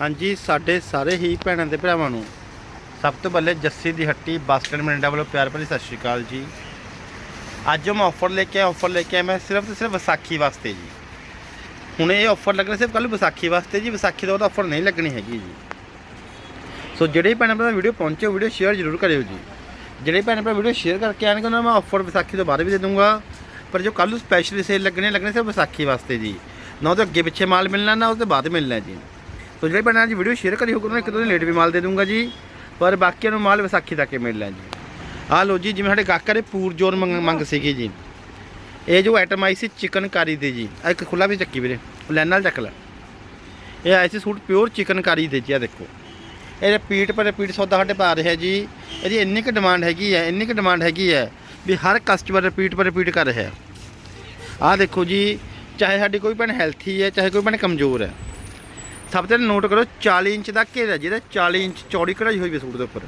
ਹਾਂਜੀ, ਸਾਡੇ ਸਾਰੇ ਹੀ ਭੈਣਾਂ ਤੇ ਭਰਾਵਾਂ ਨੂੰ ਸਭ ਤੋਂ ਪਹਿਲੇ ਜੱਸੀ ਦੀ ਹੱਟੀ ਬੱਸ ਸਟੈਂਡ ਮਰਿੰਡਾ ਵੱਲੋਂ ਪਿਆਰ ਭਰੀ ਸਤਿ ਸ਼੍ਰੀ ਅਕਾਲ ਜੀ। ਅੱਜ ਮੈਂ ਆਫਰ ਲੈ ਕੇ ਆਇਆ ਆਫਰ ਲੈ ਕੇ ਆਇਆ ਮੈਂ ਸਿਰਫ ਤੇ ਸਿਰਫ ਵਿਸਾਖੀ ਵਾਸਤੇ ਜੀ। ਹੁਣ ਇਹ ਆਫਰ ਲੱਗਣਾ ਸਿਰਫ ਕੱਲ ਵਿਸਾਖੀ ਵਾਸਤੇ ਜੀ, ਵਿਸਾਖੀ ਦਾ ਉਹਦਾ ਆਫਰ ਨਹੀਂ ਲੱਗਣੀ ਹੈਗੀ ਜੀ। ਸੋ ਜਿਹੜੇ ਭੈਣਾਂ ਭਰਾ ਵੀਡੀਓ ਪਹੁੰਚੇ ਵੀਡੀਓ ਸ਼ੇਅਰ ਜ਼ਰੂਰ ਕਰਿਓ ਜੀ। ਜਿਹੜੇ ਭੈਣਾਂ ਭਰਾ ਵੀਡੀਓ ਸ਼ੇਅਰ ਕਰਕੇ ਆਣਗੇ, ਉਹਨਾਂ ਨੂੰ ਮੈਂ ਆਫਰ ਵਿਸਾਖੀ ਤੋਂ ਬਾਅਦ ਵੀ ਦੇ ਦੂੰਗਾ ਪਰ ਜੋ ਕੱਲ ਨੂੰ ਸਪੈਸ਼ਲ ਸੇਲ ਲੱਗਣੇ ਲੱਗਣੇ ਸਿਰਫ ਵਿਸਾਖੀ ਵਾਸਤੇ ਜੀ। ਨਾ ਉਹਦੇ ਅੱਗੇ ਪਿੱਛੇ ਮਾਲ ਮਿਲਣਾ, ਨਾ ਉਹਦੇ ਬਾਅਦ ਮਿਲਣਾ ਜੀ। ਸੋ ਜਿਹੜੇ ਭੈਣਾਂ ਜੀ ਵੀਡੀਓ ਸ਼ੇਅਰ ਕਰੀ ਹੋਊਗਾ ਉਹਨਾਂ ਨੂੰ ਇੱਕ ਦੋ ਦਿਨ ਲੇਟ ਵੀ ਮਾਲ ਦੇ ਦੂੰਗਾ ਜੀ। ਪਰ ਬਾਕੀਆਂ ਨੂੰ ਮਾਲ ਵਿਸਾਖੀ ਤੱਕ ਹੀ ਮਿਲਣਾ ਜੀ। ਆਹ ਲੋ ਜੀ, ਜਿਵੇਂ ਸਾਡੇ ਗਾਹਕਾਂ ਦੇ ਪੂਰ ਜੋਰ ਮੰਗ ਮੰਗ ਸੀਗੀ ਜੀ। ਇਹ ਜੋ ਆਈਟਮ ਆਈ ਸੀ ਚਿਕਨ ਕਾਰੀ ਦੀ ਜੀ। ਆਹ ਇੱਕ ਖੁੱਲਾ ਵੀ ਚੱਕੀ ਵੀਰੇ, ਲੈਣ ਨਾਲ ਚੱਕ ਲੈ। ਇਹ ਆਈ ਸੀ ਸੂਟ ਪਿਓਰ ਚਿਕਨ ਕਾਰੀ ਦੇ ਜੀ ਆ ਦੇਖੋ। ਇਹ ਰਿਪੀਟ ਪਰ ਰਿਪੀਟ ਸੌਦਾ ਸਾਡੇ ਪਾ ਰਿਹਾ ਜੀ। ਇਹਦੀ ਇੰਨੀ ਕੁ ਡਿਮਾਂਡ ਹੈਗੀ ਹੈ, ਇੰਨੀ ਕੁ ਡਿਮਾਂਡ ਹੈਗੀ ਹੈ ਵੀ ਹਰ ਕਸਟਮਰ ਰਿਪੀਟ ਪਰ ਰਿਪੀਟ ਕਰ ਰਿਹਾ। ਆਹ ਦੇਖੋ ਜੀ, ਚਾਹੇ ਸਾਡੀ ਕੋਈ ਭੈਣ ਹੈਲਥੀ ਹੈ, ਚਾਹੇ ਕੋਈ ਭੈਣ ਕਮਜ਼ੋਰ ਹੈ। ਸਭ ਤੋਂ ਨੋਟ ਕਰੋ 40 ਇੰਚ ਦਾ ਘੇਰਾ ਜਿਹਦਾ 40 ਇੰਚ ਚੌੜੀ ਕਢਾਈ ਹੋਈ ਵੀ ਸੂਟ ਦੇ ਉੱਪਰ।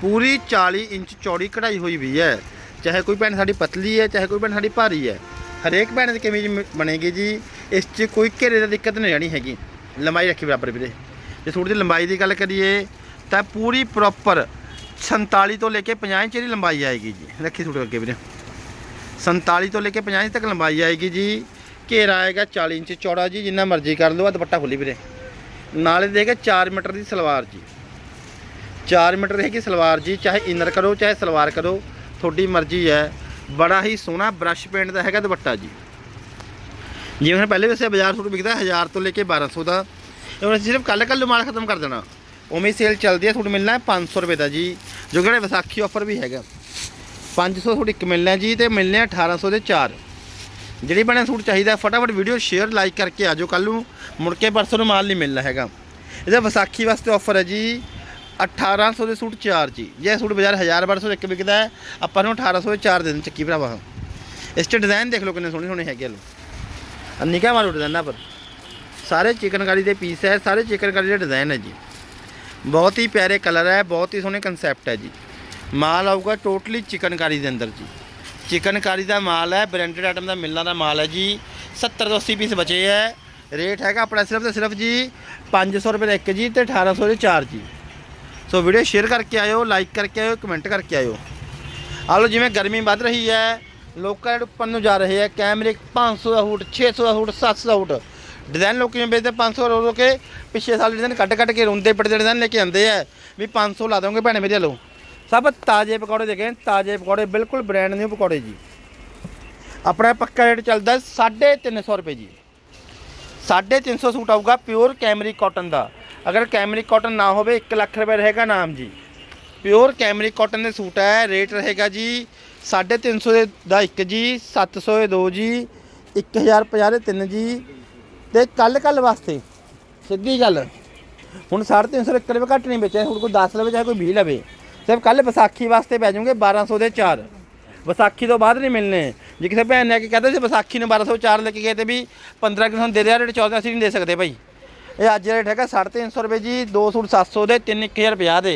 ਪੂਰੀ 40 ਇੰਚ ਚੌੜੀ ਕਢਾਈ ਹੋਈ ਵੀ ਹੈ। ਚਾਹੇ ਕੋਈ ਭੈਣ ਸਾਡੀ ਪਤਲੀ ਹੈ, ਚਾਹੇ ਕੋਈ ਭੈਣ ਸਾਡੀ ਭਾਰੀ ਹੈ। ਹਰੇਕ ਭੈਣ ਦੀ ਕਮੀਜ਼ ਬਣੇਗੀ ਜੀ। ਇਸ 'ਚ ਕੋਈ ਘੇਰੇ ਦੀ ਦਿੱਕਤ ਨਹੀਂ ਰਹਿਣੀ ਹੈਗੀ। ਲੰਬਾਈ ਰੱਖੀ ਬਰਾਬਰ ਵੀਰੇ। ਜੇ ਸੂਟ ਦੀ ਲੰਬਾਈ ਦੀ ਗੱਲ ਕਰੀਏ, ਤਾਂ ਪੂਰੀ ਪ੍ਰੋਪਰ 47 ਤੋਂ ਲੈ ਕੇ 50 ਇੰਚ ਦੀ ਲੰਬਾਈ ਆਏਗੀ ਜੀ। ਰੱਖੀ ਸੂਟ ਅੱਗੇ ਵੀਰੇ। 47 ਤੋਂ ਲੈ ਕੇ 50 ਇੰਚ ਤੱਕ ਲੰਬਾਈ ਆਏਗੀ ਜੀ। ਘੇਰਾ ਆਏਗਾ 40 ਇੰਚ ਚੌੜਾ ਜੀ, ਜਿੰਨਾ ਮਰਜ਼ੀ ਕਰ ਲਓ ਆ ਦੁਪੱਟਾ ਖੁੱਲੀ ਵੀਰੇ। ਨਾਲੇ ਦੇਗਾ 4 ਮੀਟਰ ਦੀ ਸਲਵਾਰ ਜੀ। 4 ਮੀਟਰ ਰਹੇਗੀ ਸਲਵਾਰ ਜੀ, ਚਾਹੇ ਇਨਰ ਕਰੋ, ਚਾਹੇ ਸਲਵਾਰ ਕਰੋ, ਤੁਹਾਡੀ ਮਰਜ਼ੀ ਹੈ। ਬੜਾ ਹੀ ਸੋਹਣਾ ਬ੍ਰਸ਼ ਪੇਂਟ ਦਾ ਹੈਗਾ ਦੁਪੱਟਾ ਜੀ। ਜਿਵੇਂ ਹੁਣ ਪਹਿਲੇ ਵੈਸੇ ਬਾਜ਼ਾਰ ਸੂਟ ਵਿਕਦਾ 1000 ਤੋਂ ਲੈ ਕੇ 1200 ਦਾ। ਹੁਣ ਅਸੀਂ ਸਿਰਫ ਕੱਲ ਕੱਲ ਮਾਲ ਖਤਮ ਕਰ ਦੇਣਾ। ਉਵੇਂ ਸੇਲ ਚੱਲਦੀ ਹੈ ਸੂਟ ਮਿਲਣਾ ਹੈ 500 ਰੁਪਏ ਦਾ ਜੀ। ਜੋ ਕਿ ਵਿਸਾਖੀ ਆਫਰ ਵੀ ਹੈਗਾ। 500 ਸੂਟ ਇੱਕ ਮਿਲਣਾ ਜੀ ਤੇ ਮਿਲਣੇ ਆ 1800 ਦੇ 4 ਜਿਹੜੀ ਬਣਾ ਸੂਟ ਚਾਹੀਦਾ, ਫਟਾਫਟ ਵੀਡੀਓ ਸ਼ੇਅਰ ਲਾਈਕ ਕਰਕੇ ਆ ਜਾਓ ਕੱਲ ਨੂੰ। ਮੁੜ ਕੇ ਪਰਸੋਂ ਨੂੰ ਮਾਲ ਨਹੀਂ ਮਿਲਣਾ ਹੈਗਾ। ਇਹਦਾ ਵਿਸਾਖੀ ਵਾਸਤੇ ਆਫਰ ਹੈ ਜੀ 1800 ਦੇ ਸੂਟ 4 ਜੀ। ਜੇ ਇਹ ਸੂਟ ਬਾਜ਼ਾਰ 1000 1200 ਇੱਕ ਵਿਕਦਾ ਆਪਾਂ ਨੂੰ 1800 ਦੇ 4 ਦੇ ਦੇਣ ਚੱਕੀ ਭਰਾਵਾ। ਇਸ 'ਚ ਡਿਜ਼ਾਈਨ ਦੇਖ ਲਓ ਕਿੰਨੇ ਸੋਹਣੇ ਸੋਹਣੇ ਹੈਗੇ ਲੋ ਨਿੱਕਾ ਮਾਲ ਡਿਜ਼ਾਈਨਾਂ ਪਰ। ਸਾਰੇ ਚਿਕਨਕਾਰੀ ਦੇ ਪੀਸ ਹੈ, ਸਾਰੇ ਚਿਕਨਕਾਰੀ ਦੇ ਡਿਜ਼ਾਈਨ ਹੈ ਜੀ। ਬਹੁਤ ਹੀ ਪਿਆਰੇ ਕਲਰ ਹੈ, ਬਹੁਤ ਹੀ ਸੋਹਣੇ ਕਨਸੈਪਟ ਹੈ ਜੀ। ਮਾਲ ਆਊਗਾ ਟੋਟਲੀ ਚਿਕਨਕਾਰੀ ਦੇ ਅੰਦਰ ਜੀ। ਚਿਕਨਕਾਰੀ ਦਾ ਮਾਲ ਹੈ ਬ੍ਰਾਂਡਡ ਆਈਟਮ ਦਾ ਮਿਲਣਾ ਦਾ ਮਾਲ ਹੈ ਜੀ। 70 ਤੋਂ 80 ਪੀਸ ਬਚੇ ਹੈ। ਰੇਟ ਹੈਗਾ ਆਪਣਾ ਸਿਰਫ ਤੇ ਸਿਰਫ ਜੀ 500 ਰੁਪਏ ਦਾ ਇੱਕ ਜੀ ਤੇ 1800 ਦੇ ਚਾਰ ਜੀ। ਸੋ ਵੀਡੀਓ ਸ਼ੇਅਰ ਕਰਕੇ ਆਇਓ ਲਾਈਕ ਕਰਕੇ ਆਇਓ ਕਮੈਂਟ ਕਰਕੇ ਆਇਓ। ਆ ਲਓ ਜਿਵੇਂ ਗਰਮੀ ਵੱਧ ਰਹੀ ਹੈ, ਲੋਕਾਂ ਦੇ ਉੱਪਰ ਨੂੰ ਜਾ ਰਹੇ ਹੈ ਕੈਮਰੇ 500 ਦਾ ਹੂਟ 600 ਦਾ ਹੂਟ 700 ਦਾ ਹੂਟ। ਡਿਜ਼ਾਈਨ ਲੋਕ ਕਿਵੇਂ ਵੇਚਦੇ 500 ਰੋ ਰੋ ਕੇ ਪਿਛਲੇ ਸਾਲ ਡਿਜ਼ਾਈਨ ਕੱਢ ਕੱਢ ਕੇ ਰੋਂਦੇ ਪੜਦੇ ਡਿਜ਼ਾਈਨ ਲੈ ਕੇ ਆਉਂਦੇ ਆ ਵੀ 500 ਲਾ ਦੋਗੇ ਭੈਣੇ ਮੇਰੇ ਲੋ ਸਭ ਤਾਜ਼ੇ ਪਕੌੜੇ ਦੇਖੇ ਤਾਜ਼ੇ ਪਕੌੜੇ, ਬਿਲਕੁਲ ਬ੍ਰਾਂਡ ਨਿਊ ਪਕੌੜੇ ਜੀ। ਆਪਣਾ ਪੱਕਾ ਰੇਟ ਚੱਲਦਾ 350 ਰੁਪਏ ਜੀ। 350 ਸੂਟ ਆਊਗਾ ਪਿਓਰ ਕੈਮਰੀ ਕਾਟਨ ਦਾ। ਅਗਰ ਕੈਮਰੀ ਕਾਟਨ ਨਾ ਹੋਵੇ 1 ਲੱਖ ਰੁਪਏ ਰਹੇਗਾ ਨਾਮ ਜੀ। ਪਿਓਰ ਕੈਮਰੀ ਕਾਟਨ ਦੇ ਸੂਟ ਹੈ ਰੇਟ ਰਹੇਗਾ ਜੀ 350 ਦੇ ਦਾ ਇੱਕ ਜੀ 700 ਦੇ ਦੋ ਜੀ 1050 ਦੇ ਤਿੰਨ ਜੀ। ਤੇ ਕੱਲ ਕੱਲ ਵਾਸਤੇ, ਸਿੱਧੀ ਗੱਲ, ਹੁਣ 350 ਦੇ 1 ਰੁਪਏ ਘੱਟ ਨਹੀਂ ਵੇਚਿਆ, ਹੁਣ ਕੋਈ 10 ਲਵੇ ਚਾਹੇ ਕੋਈ 20 ਲਵੇ। ਸਿਰਫ ਕੱਲ ਵਿਸਾਖੀ ਵਾਸਤੇ ਪੈ ਜਾਓਗੇ 1200 ਦੇ 4 ਵਿਸਾਖੀ ਤੋਂ ਬਾਅਦ ਨਹੀਂ ਮਿਲਨੇ ਜੇ ਕਿਸੇ ਭੈਣ ਨੇ ਆ ਕੇ ਕਹਦਾ ਸੀ ਵਿਸਾਖੀ ਨੂੰ 1204 ਲੈ ਕੇ ਗਏ ਤੇ ਵੀ 15 ਕਿਲੋ ਦੇ ਰਿਹਾ ਰੇਟ 14 ਅਸੀਂ ਨਹੀਂ ਦੇ ਸਕਦੇ ਭਾਈ। ਇਹ ਅੱਜ ਰੇਟ ਹੈਗਾ 350 ਰੁਪਏ ਜੀ, ਦੋ ਸੂਟ 700 ਦੇ 3 1050 ਦੇ।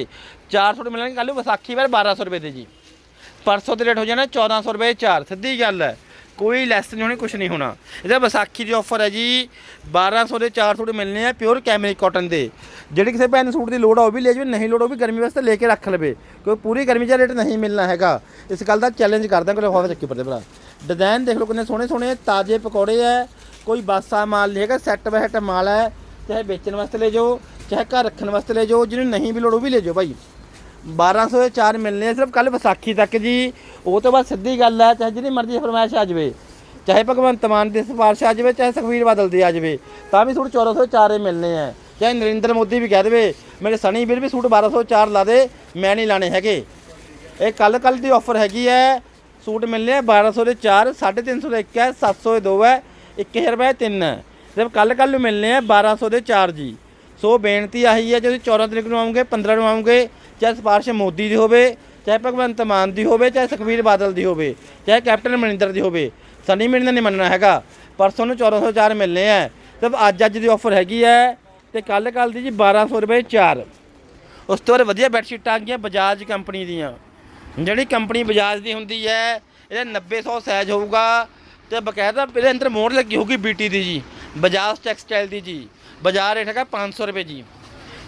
ਚਾਰ ਸੂਟ ਮਿਲਣਗੇ ਕੱਲ ਨੂੰ ਵਿਸਾਖੀ ਵਾਰ 1200 ਰੁਪਏ ਦੇ ਜੀ। ਪਰਸੋਂ ਦੇ ਰੇਟ ਹੋ ਜਾਣਾ 1400 ਰੁਪਏ ਚਾਰ, ਸਿੱਧੀ ਗੱਲ ਹੈ। ਕੋਈ ਲੈਸ ਨਹੀਂ ਹੋਣੀ ਕੁਝ ਨਹੀਂ ਹੋਣਾ। ਇਹਦਾ ਵਿਸਾਖੀ ਦੀ ਆਫਰ ਹੈ ਜੀ 1200 ਦੇ ਚਾਰ ਦੇ ਮਿਲਨੇ ਆ ਪਿਓਰ ਕੈਮਰਿਕ ਕਾਟਨ ਦੇ। ਜਿਹੜੇ ਕਿਸੇ ਭੈਣ ਨੂੰ ਸੂਟ ਦੀ ਲੋੜ ਆ, ਉਹ ਵੀ ਲੈ ਜਾਵੇ, ਨਹੀਂ ਲੋੜ, ਉਹ ਵੀ ਗਰਮੀ ਵਾਸਤੇ ਲੈ ਕੇ ਰੱਖ ਲਵੇ। ਕਿਉਂਕਿ ਪੂਰੀ ਗਰਮੀ 'ਚ ਰੇਟ ਨਹੀਂ ਮਿਲਣਾ ਹੈਗਾ। ਇਸ ਗੱਲ ਦਾ ਚੈਲੰਜ ਕਰਦਾ, ਕੋਈ ਹਵਾ ਚੱਕੀ ਪਰਦੇ ਭਰਾ। ਡਿਜ਼ਾਈਨ ਦੇਖ ਲਓ ਕਿੰਨੇ ਸੋਹਣੇ ਸੋਹਣੇ, ਤਾਜ਼ੇ ਪਕੌੜੇ ਐ ਕੋਈ ਬਾਸਾ ਮਾਲ ਨਹੀਂ ਹੈਗਾ ਸੈੱਟ ਬਾਈ ਸੈੱਟ ਮਾਲ ਹੈ। ਚਾਹੇ ਵੇਚਣ ਵਾਸਤੇ ਲੈ ਜਾਓ, ਚਾਹੇ ਘਰ ਰੱਖਣ ਵਾਸਤੇ ਲੈ ਜਾਓ, ਜਿਹਨੂੰ ਨਹੀਂ ਵੀ ਲੋੜ, ਉਹ ਵੀ ਲੈ ਜਾਓ ਭਾਈ। 1200 ਦੇ ਚਾਰ ਮਿਲਨੇ ਆ, ਸਿਰਫ ਕੱਲ ਵਿਸਾਖੀ ਤੱਕ ਜੀ। ਉਹ ਤੋਂ ਬਾਅਦ ਸਿੱਧੀ ਗੱਲ ਹੈ, ਚਾਹੇ ਜਿਹਦੀ ਮਰਜ਼ੀ ਫਰਮਾਇਸ਼ ਆ ਜਾਵੇ, ਚਾਹੇ ਭਗਵੰਤ ਮਾਨ ਦੀ ਸਿਫਾਰਿਸ਼ ਆ ਜਾਵੇ, ਚਾਹੇ ਸੁਖਬੀਰ ਬਾਦਲ ਦੀ ਆ ਜਾਵੇ, ਤਾਂ ਵੀ ਸੂਟ 1400 ਹੀ ਮਿਲਨੇ ਆ। ਚਾਹੇ ਨਰਿੰਦਰ ਮੋਦੀ ਵੀ ਕਹਿ ਦੇਵੇ, ਮੇਰੇ ਸਣੀ ਵੀਰ ਵੀ ਸੂਟ 1204 ਲਾ ਦੇ, ਮੈਂ ਨਹੀਂ ਲਾਣੇ ਹੈਗੇ। ਇਹ ਕੱਲ ਕੱਲ ਦੀ ਆਫਰ ਹੈਗੀ ਹੈ, ਸੂਟ ਮਿਲਨੇ ਆ 1200 ਦੇ 4 350 ਦੇ 1 ਹੈ 700 ਦੇ 2 ਹੈ 1000 ਰੁਪਏ 3 ਹੈ ਸਿਰਫ ਕੱਲ ਕੱਲ ਨੂੰ ਮਿਲਨੇ ਆ 1200 ਦੇ 4 ਜੀ। ਸੋ ਬੇਨਤੀ ਆਹੀ ਹੈ, ਜੇ ਤੁਸੀਂ 14 ਤਰੀਕ ਨੂੰ ਆਉਂਗੇ 15 ਨੂੰ ਆਉਂਗੇ ਚਾਹੇ ਸਿਫਾਰਿਸ਼ ਮੋਦੀ ਦੀ ਹੋਵੇ, ਚਾਹੇ ਭਗਵੰਤ ਮਾਨ ਦੀ ਹੋਵੇ, ਚਾਹੇ ਸੁਖਬੀਰ ਬਾਦਲ ਦੀ ਹੋਵੇ, ਚਾਹੇ ਕੈਪਟਨ ਅਮਰਿੰਦਰ ਦੀ ਹੋਵੇ, ਸਨੀ ਮਿੰਨ ਨੇ ਨਹੀਂ ਮੰਨਣਾ ਹੈਗਾ। ਪਰਸੋਂ ਨੂੰ 1404 ਮਿਲਨੇ ਆ। ਤੇ ਅੱਜ ਅੱਜ ਦੀ ਆਫਰ ਹੈਗੀ ਹੈ ਤੇ ਕੱਲ ਕੱਲ ਦੀ ਜੀ 1200 ਰੁਪਏ 4 ਉਸ ਤੋਂ ਬਾਅਦ ਵਧੀਆ ਬੈੱਡਸ਼ੀਟਾਂ ਆ ਗਈਆਂ ਬਜਾਜ ਕੰਪਨੀ ਦੀਆਂ। ਜਿਹੜੀ ਕੰਪਨੀ ਬਜਾਜ ਦੀ ਹੁੰਦੀ ਹੈ, ਇਹਦਾ 90 ਸਾਈਜ਼ ਹੋਊਗਾ ਤੇ ਬਕਾਇਦਾ ਇਹਦੇ ਅੰਦਰ ਮੋਹਰ ਲੱਗੀ ਹੋਊਗੀ ਬੀਟੀ ਦੀ ਜੀ, ਬਜਾਜ ਟੈਕਸਟਾਈਲ ਦੀ ਜੀ। ਬਾਜ਼ਾਰ ਰੇਟ ਹੈਗਾ 500 ਰੁਪਏ ਜੀ।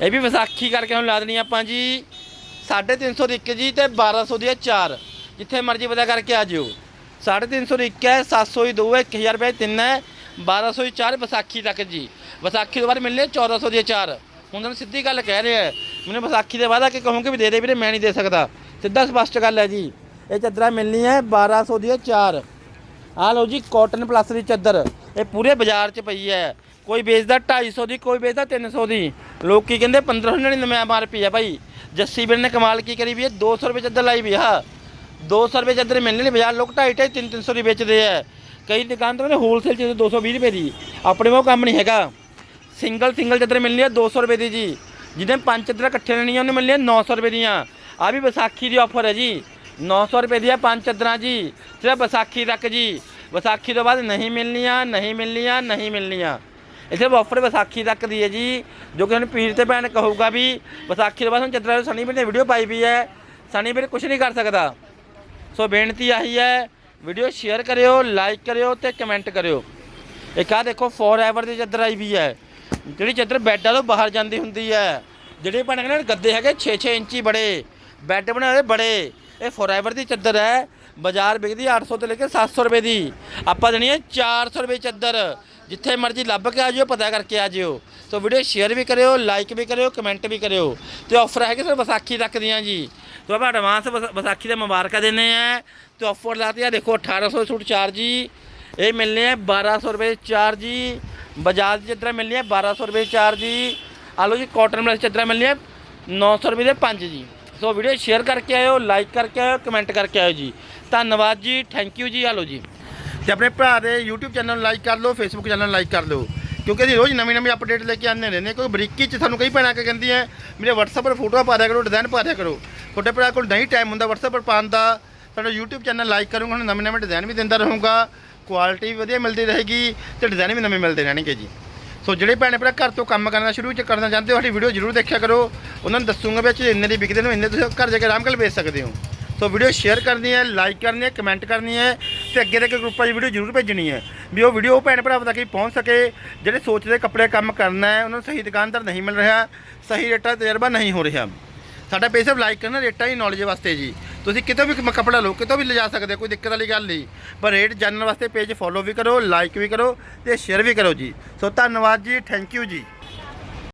ਇਹ ਵੀ ਵਿਸਾਖੀ ਕਰਕੇ ਹੁਣ ਲਾ ਦੇਣੀ ਆਪਾਂ ਜੀ। 350 ਦੀ ਇੱਕ ਜੀ ਤੇ 1200 ਦੀ ਹੈ ਚਾਰ। ਜਿੱਥੇ ਮਰਜ਼ੀ ਪਤਾ ਕਰਕੇ ਆ ਜਿਓ। 350 ਦੀ ਇੱਕ ਹੈ 700 ਦੀ ਦੋ ਹੈ 1000 ਰੁਪਏ ਤਿੰਨ ਹੈ 1200 ਦੀ ਚਾਰ ਵਿਸਾਖੀ ਤੱਕ ਜੀ। ਵਿਸਾਖੀ ਤੋਂ ਬਾਅਦ ਮਿਲਨੇ 1400 ਦੀ ਚਾਰ। ਹੁਣ ਤੁਹਾਨੂੰ ਸਿੱਧੀ ਗੱਲ ਕਹਿ ਰਿਹਾ ਮੈਨੂੰ ਵਿਸਾਖੀ ਦੇ ਬਾਅਦ ਆ ਕੇ ਕਹੋਗੇ ਵੀ ਦੇ ਦੇ ਵੀਰੇ, ਮੈਂ ਨਹੀਂ ਦੇ ਸਕਦਾ। ਸਿੱਧਾ ਸਪਸ਼ਟ ਗੱਲ ਹੈ ਜੀ। ਇਹ ਚਾਦਰਾਂ ਮਿਲਣੀ ਹੈ 1200 ਦੀ ਚਾਰ। ਆ ਲਓ ਜੀ ਕਾਟਨ ਪਲੱਸ ਦੀ ਚਾਦਰ। ਇਹ ਪੂਰੇ ਬਾਜ਼ਾਰ 'ਚ ਪਈ ਹੈ। ਕੋਈ ਵੇਚਦਾ 250 ਦੀ, ਕੋਈ ਵੇਚਦਾ 300 ਦੀ। ਲੋਕ ਕੀ ਕਹਿੰਦੇ 1599 ਐਮਆਰਪੀ ਹੈ ਭਾਈ ਜੱਸੀ ਵੀਰ ਨੇ ਕਮਾਲ ਕੀ ਕਰੀ ਵੀ ਹੈ 200 ਰੁਪਏ ਚਾਦਰ ਲਾਈ ਵੀ ਆ। 200 ਰੁਪਏ ਚਾਦਰ ਮਿਲਣੇ ਨਹੀਂ ਬਾਜ਼ਾਰ, ਲੋਕ 2.5 2.5 3 300 ਦੀ ਵੇਚਦੇ ਆ। ਕਈ ਦੁਕਾਨ ਤੋਂ ਨੇ ਹੋਲਸੇਲ 'ਚ 220 ਰੁਪਏ ਦੀ। ਆਪਣੇ ਉਹ ਕੰਮ ਨਹੀਂ ਹੈਗਾ। ਸਿੰਗਲ ਸਿੰਗਲ ਚੱਦਰ ਮਿਲਣੀ ਹੈ 200 ਰੁਪਏ ਦੀ ਜੀ। ਜਿਹਦੇ ਪੰਜ ਚਾਦਰਾਂ ਇਕੱਠੇ ਲੈਣੀਆਂ, ਉਹਨੇ ਮਿਲਣੀਆਂ 900 ਰੁਪਏ ਦੀਆਂ। ਆ ਵੀ ਵਿਸਾਖੀ ਦੀ ਆਫਰ ਹੈ ਜੀ। 900 ਰੁਪਏ ਦੀਆਂ ਪੰਜ ਚਾਦਰਾਂ ਜੀ। ਸਿਰਫ ਵਿਸਾਖੀ ਤੱਕ ਜੀ। ਵਿਸਾਖੀ ਤੋਂ ਬਾਅਦ ਨਹੀਂ ਮਿਲਣੀਆਂ ਨਹੀਂ ਮਿਲਣੀਆਂ ਨਹੀਂ ਮਿਲਣੀਆਂ। ਇਥੇ ਆਫਰ ਵਿਸਾਖੀ ਤੱਕ ਦੀ ਹੈ ਜੀ, ਜੋ ਕਿ ਹੁਣ ਪੀਰ ਤੇ ਭੈਣ ਕਹੂਗਾ ਵੀ ਵਿਸਾਖੀ ਤੋਂ ਬਾਅਦ ਹੁਣ ਚਾਦਰਾਂ ਸਨੀ ਵੀਰ ਨੇ ਵੀਡੀਓ ਪਾਈ ਵੀ ਹੈ। ਸਨੀ ਵੀਰ ਕੁਝ ਨਹੀਂ ਕਰ ਸਕਦਾ। ਸੋ ਬੇਨਤੀ ਆਹੀ ਹੈ ਵੀਡੀਓ ਸ਼ੇਅਰ ਕਰਿਓ ਲਾਈਕ ਕਰਿਓ ਤੇ ਕਮੈਂਟ ਕਰਿਓ। ਇੱਕ ਆ ਦੇਖੋ ਫੋਰ ਐਵਰ ਦੀ ਚਾਦਰ ਆਈ ਵੀ ਹੈ। ਜਿਹੜੀ ਚਾਦਰ ਬੈੱਡਾਂ ਤੋਂ ਬਾਹਰ ਜਾਂਦੀ ਹੁੰਦੀ ਹੈ, ਜਿਹੜੇ ਭੈਣ ਕਹਿੰਦੇ ਗੱਦੇ ਹੈਗੇ 6-6 ਇੰਚੀ ਬੜੇ ਬੈੱਡ ਬਣਾਏ ਬੜੇ। ਇਹ ਫੋਰ ਐਵਰ ਦੀ ਚਾਦਰ ਹੈ। ਬਾਜ਼ਾਰ ਵਿਕਦੀ 800 ਤੋਂ ਲੈ ਕੇ 700 ਰੁਪਏ ਦੀ। ਆਪਾਂ ਦੇਣੀ ਹੈ 400 ਰੁਪਏ ਚਾਦਰ। ਜਿੱਥੇ ਮਰਜ਼ੀ ਲੱਭ ਕੇ ਆ ਜਿਓ, ਪਤਾ ਕਰਕੇ ਆ ਜਿਓ। ਸੋ ਵੀਡੀਓ ਸ਼ੇਅਰ ਵੀ ਕਰਿਓ ਲਾਈਕ ਵੀ ਕਰਿਓ ਕਮੈਂਟ ਵੀ ਕਰਿਓ। ਤੇ ਆਫਰ ਹੈਗੇ ਸਰ ਵਿਸਾਖੀ ਤੱਕ ਦੀਆਂ ਜੀ। ਤੋ ਆਪਾਂ ਐਡਵਾਂਸ ਵਿਸਾਖੀ ਦੇ ਮੁਬਾਰਕਾਂ ਦਿੰਨੇ ਆ। ਤੇ ਆਫਰ ਲਾਤੀ ਆ, ਦੇਖੋ 1800 ਸੂਟ ਚਾਰ ਜੀ। ਇਹ ਮਿਲਨੇ ਆ 1200 ਰੁਪਏ ਚਾਰ ਜੀ। ਬਜਾਜ ਦੀ ਚਾਦਰਾਂ ਮਿਲਣੀਆਂ 1200 ਰੁਪਏ ਚਾਰ ਜੀ। ਆਲੋ ਜੀ ਕਾਟਨ ਪਲਸ ਚਾਦਰਾਂ ਮਿਲਣੀਆਂ 900 ਰੁਪਏ ਦੇ ਪੰਜ ਜੀ। ਸੋ ਵੀਡੀਓ ਸ਼ੇਅਰ ਕਰਕੇ ਆਇਓ ਲਾਈਕ ਕਰਕੇ ਆਇਓ ਕਮੈਂਟ ਕਰਕੇ ਆਇਓ ਜੀ। ਧੰਨਵਾਦ ਜੀ ਥੈਂਕ ਯੂ ਜੀ ਆਲੋ ਜੀ। ਤੇ ਆਪਣੇ ਭਰਾ ਦੇ YouTube ਚੈਨਲ ਨੂੰ ਲਾਈਕ ਕਰ ਲਓ, Facebook ਚੈਨਲ ਨੂੰ ਲਾਈਕ ਕਰ ਲਓ। ਕਿਉਂਕਿ ਅਸੀਂ ਰੋਜ਼ ਨਵੀਂ ਨਵੀਂ ਅਪਡੇਟ ਲੈ ਕੇ ਆਉਂਦੇ ਰਹਿੰਦੇ ਹਾਂ। ਕੋਈ ਬਰੀਕੀ ਚ ਤੁਹਾਨੂੰ ਕਈ ਭੈਣਾਂ ਕੇ ਕਹਿੰਦੀਆਂ, ਮੇਰੇ WhatsApp ਪਰ ਫੋਟੋਆਂ ਪਾ ਦਿਆ ਕਰੋ ਡਿਜ਼ਾਈਨ ਪਾ ਦਿਆ ਕਰੋ। ਤੁਹਾਡੇ ਭਰਾ ਕੋਲ ਨਹੀਂ ਟਾਈਮ ਹੁੰਦਾ WhatsApp ਪਰ ਪਾਉਣ ਦਾ। ਸਾਡਾ YouTube ਚੈਨਲ ਲਾਈਕ ਕਰੂੰਗਾ, ਹੁਣ ਨਵੇਂ ਨਵੇਂ ਡਿਜ਼ਾਈਨ ਵੀ ਦਿੰਦਾ ਰਹੂੰਗਾ। ਕੁਆਲਿਟੀ ਵੀ ਵਧੀਆ ਮਿਲਦੀ ਰਹੇਗੀ ਤੇ ਡਿਜ਼ਾਈਨ ਵੀ ਨਵੇਂ ਮਿਲਦੇ ਰਹਿਣਗੇ ਜੀ। ਸੋ ਜਿਹੜੇ ਭੈਣ ਭਰਾ ਘਰ ਤੋਂ ਕੰਮ ਕਰਨਾ ਸ਼ੁਰੂ ਚ ਕਰਨਾ ਚਾਹੁੰਦੇ ਹੋ, ਸਾਡੀ ਵੀਡੀਓ ਜ਼ਰੂਰ ਦੇਖਿਆ ਕਰੋ। ਉਹਨਾਂ ਨੂੰ ਦੱਸੂਗਾ ਵੀ ਇਹ ਇੰਨੇ ਦੀ ਵਿਕਦੇ ਨੇ, ਇੰਨੇ ਤੁਸੀਂ ਘਰ ਜਾ ਕੇ ਆਰਾਮ ਨਾਲ ਵੇਚ ਸਕਦੇ ਹੋ। ਸੋ ਵੀਡੀਓ ਸ਼ੇਅਰ ਕਰਨੀ ਹੈ ਲਾਈਕ ਕਰਨੀ ਹੈ ਕਮੈਂਟ ਕਰਨੀ ਹੈ। ਤੇ ਅੱਗੇ ਦੇ ਗਰੁੱਪਾਂ 'ਚ ਵੀਡੀਓ ਜ਼ਰੂਰ ਭੇਜਣੀ ਹੈ। ਵੀ ਉਹ ਵੀਡੀਓ ਭੈਣ ਭਰਾਵਾਂ ਤੱਕ ਹੀ ਪਹੁੰਚ ਸਕੇ ਜਿਹੜੇ ਸੋਚਦੇ ਕੱਪੜੇ ਕੰਮ ਕਰਨਾ ਹੈ ਉਹਨਾਂ ਨੂੰ ਸਹੀ ਦੁਕਾਨਦਾਰ ਨਹੀਂ ਮਿਲ ਰਿਹਾ ਸਹੀ ਰੇਟਾਂ ਦਾ ਤਜਰਬਾ ਨਹੀਂ ਹੋ ਰਿਹਾ। ਸਾਡਾ ਪੇਜ ਸਿਰਫ ਲਾਈਕ ਕਰਨਾ ਰੇਟਾਂ ਹੀ ਨੌਲੇਜ ਵਾਸਤੇ ਜੀ। ਤੁਸੀਂ ਕਿਤੋਂ ਵੀ ਕੱਪੜਾ ਲਓ ਕਿਤੋਂ ਵੀ ਲਿਜਾ ਸਕਦੇ ਹੋ, ਕੋਈ ਦਿੱਕਤ ਵਾਲੀ ਗੱਲ ਨਹੀਂ। ਪਰ ਰੇਟ ਜਾਣਨ ਵਾਸਤੇ ਪੇਜ ਫੋਲੋ ਵੀ ਕਰੋ ਲਾਈਕ ਵੀ ਕਰੋ ਤੇ ਸ਼ੇਅਰ ਵੀ ਕਰੋ ਜੀ। ਸੋ ਧੰਨਵਾਦ ਜੀ ਥੈਂਕ ਯੂ ਜੀ।